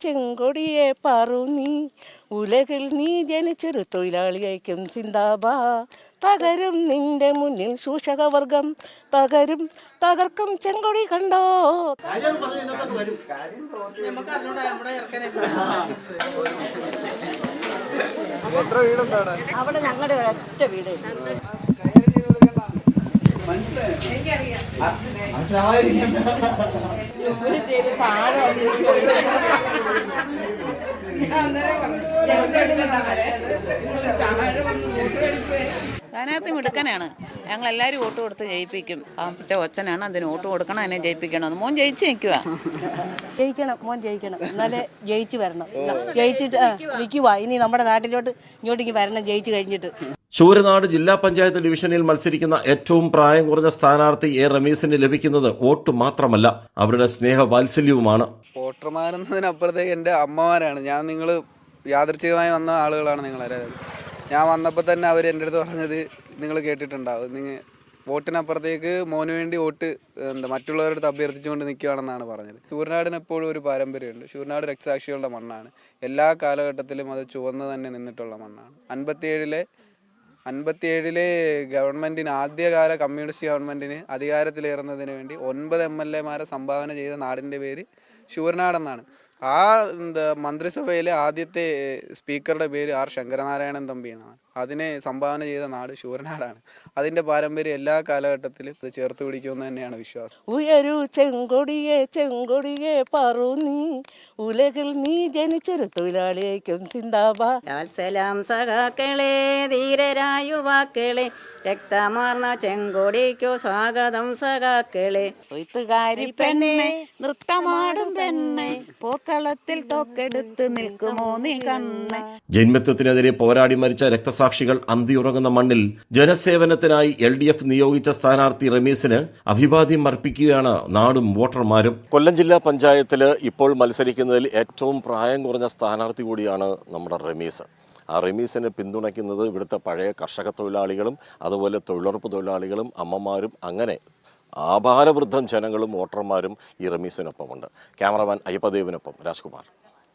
ചെങ്കൊടിയെ പാറു നീ. ഉലകിൽ നീ ജനിച്ചൊരു തൊഴിലാളിയായിരിക്കും ചിന്താബാ. തകരും നിന്റെ മുന്നിൽ ശൂഷകവർഗം. തകരും തകർക്കും ചെങ്കൊടി കണ്ടോ? അവിടെ അവിടെ ഞങ്ങളുടെ ഒരൊറ്റ വീട് സ്ഥാനാർത്ഥി മിടുക്കനാണ്. ഞങ്ങൾ എല്ലാവരും വോട്ട് കൊടുത്ത് ജയിപ്പിക്കും. പാമ്പിച്ച ഒച്ചനാണ് അതിന് വോട്ട് കൊടുക്കണം അതിനെ ജയിപ്പിക്കണം. മോൻ ജയിച്ച് നിൽക്കുക ജയിക്കണം മോൻ ജയിക്കണം. എന്നാലേ ജയിച്ചു വരണം. ജയിച്ചിട്ട് നിൽക്കുക ഇനി നമ്മുടെ നാട്ടിലോട്ട് ഇങ്ങോട്ടേക്ക് വരണം ജയിച്ചു കഴിഞ്ഞിട്ട്. ശൂരനാട് ജില്ലാ പഞ്ചായത്ത് ഡിവിഷനിൽ മത്സരിക്കുന്ന ഏറ്റവും പ്രായം കുറഞ്ഞ സ്ഥാനാർത്ഥി എ റമീസിന് ലഭിക്കുന്നത് വോട്ട് മാത്രമല്ല. അവരുടെ സ്നേഹവാത്സല്യവുമാണ്. വോട്ടർമാരെന്നതിനപ്പുറത്തേക്ക് എന്റെ അമ്മമാരാണ്. ഞാൻ നിങ്ങൾ യാദൃച്ഛികമായി വന്ന ആളുകളാണ് നിങ്ങളെ. ഞാൻ വന്നപ്പോൾ തന്നെ അവർ എന്റെ അടുത്ത് പറഞ്ഞത് നിങ്ങൾ കേട്ടിട്ടുണ്ടാവും. നിങ്ങൾ വോട്ടിനപ്പുറത്തേക്ക് മോന് വേണ്ടി വോട്ട് എന്താ മറ്റുള്ളവരുടെ അടുത്ത് അഭ്യർത്ഥിച്ചുകൊണ്ട് നിൽക്കുകയാണെന്നാണ് പറഞ്ഞത്. ഷൂർനാടിന് എപ്പോഴും ഒരു പാരമ്പര്യമുണ്ട്. ഷൂർനാട് രക്തസാക്ഷികളുടെ മണ്ണാണ്. എല്ലാ കാലഘട്ടത്തിലും അത് ചുവന്ന് തന്നെ നിന്നിട്ടുള്ള മണ്ണാണ്. അൻപത്തിയേഴിലെ അൻപത്തിയേഴിലെ ഗവൺമെന്റിന് ആദ്യകാല കമ്മ്യൂണിസ്റ്റ് ഗവൺമെന്റിന് അധികാരത്തിലേറുന്നതിന് വേണ്ടി ഒൻപത് എം എൽ എമാരെ സംഭാവന ചെയ്ത നാടിന്റെ പേര് ശൂരനാടെന്നാണ് ആ എന്താ മന്ത്രിസഭയിലെ ആദ്യത്തെ സ്പീക്കറുടെ പേര് ആർ ശങ്കരനാരായണൻ തമ്പി എന്നാണ്. അതിനെ സംഭാവന ചെയ്ത നാട് ശൂരനാടാണ്. അതിന്റെ പാരമ്പര്യം എല്ലാ കാലഘട്ടത്തിലും ഇത് ചേർത്ത് പിടിക്കുമെന്ന് തന്നെയാണ് വിശ്വാസം. ഉയരു ചെങ്കൊടിയെ ചെങ്കൊടിയെ പറു നീ. ഉലകിൽ നീ ജനിച്ചൊരു തൊഴിലാളിയേക്കും സിന്താബാ സലാം സഖാക്കളെ ധീരരായുവാക്കളെ രക്തമാർന്ന ചെങ്കൊടിക്കോ സ്വാഗതം സഖാക്കളെ. കൊയ്ത്തുകാരി പെണ്ണെ നൃത്തമാടും പെണ്ണെ പൂക്കളത്തിൽ തോക്കെടുത്ത് നിൽക്കുമോ നീ കണ്ണെ. ജന്മത്വത്തിനെതിരെ പോരാടി മരിച്ച രക്തസാക്ഷികൾ അന്തിയുറങ്ങുന്ന മണ്ണിൽ ജനസേവനത്തിനായി എൽ ഡി എഫ് നിയോഗിച്ച സ്ഥാനാർത്ഥി റമീസിന് അഭിവാദ്യം അർപ്പിക്കുകയാണ് നാടും വോട്ടർമാരും. കൊല്ലം ജില്ലാ പഞ്ചായത്തിൽ ഇപ്പോൾ മത്സരിക്കുന്നതിൽ ഏറ്റവും പ്രായം കുറഞ്ഞ സ്ഥാനാർത്ഥി കൂടിയാണ് നമ്മുടെ റമീസ്. ആ റമീസിനെ പിന്തുണയ്ക്കുന്നത് ഇവിടുത്തെ പഴയ കർഷക തൊഴിലാളികളും അതുപോലെ തൊഴിലുറപ്പ് തൊഴിലാളികളും അമ്മമാരും അങ്ങനെ ആഭാരവൃദ്ധം ജനങ്ങളും വോട്ടർമാരും ഈ റമീസിനൊപ്പമുണ്ട്. ക്യാമറമാൻ അയ്യപ്പദേവിനൊപ്പം രാജ്കുമാർ.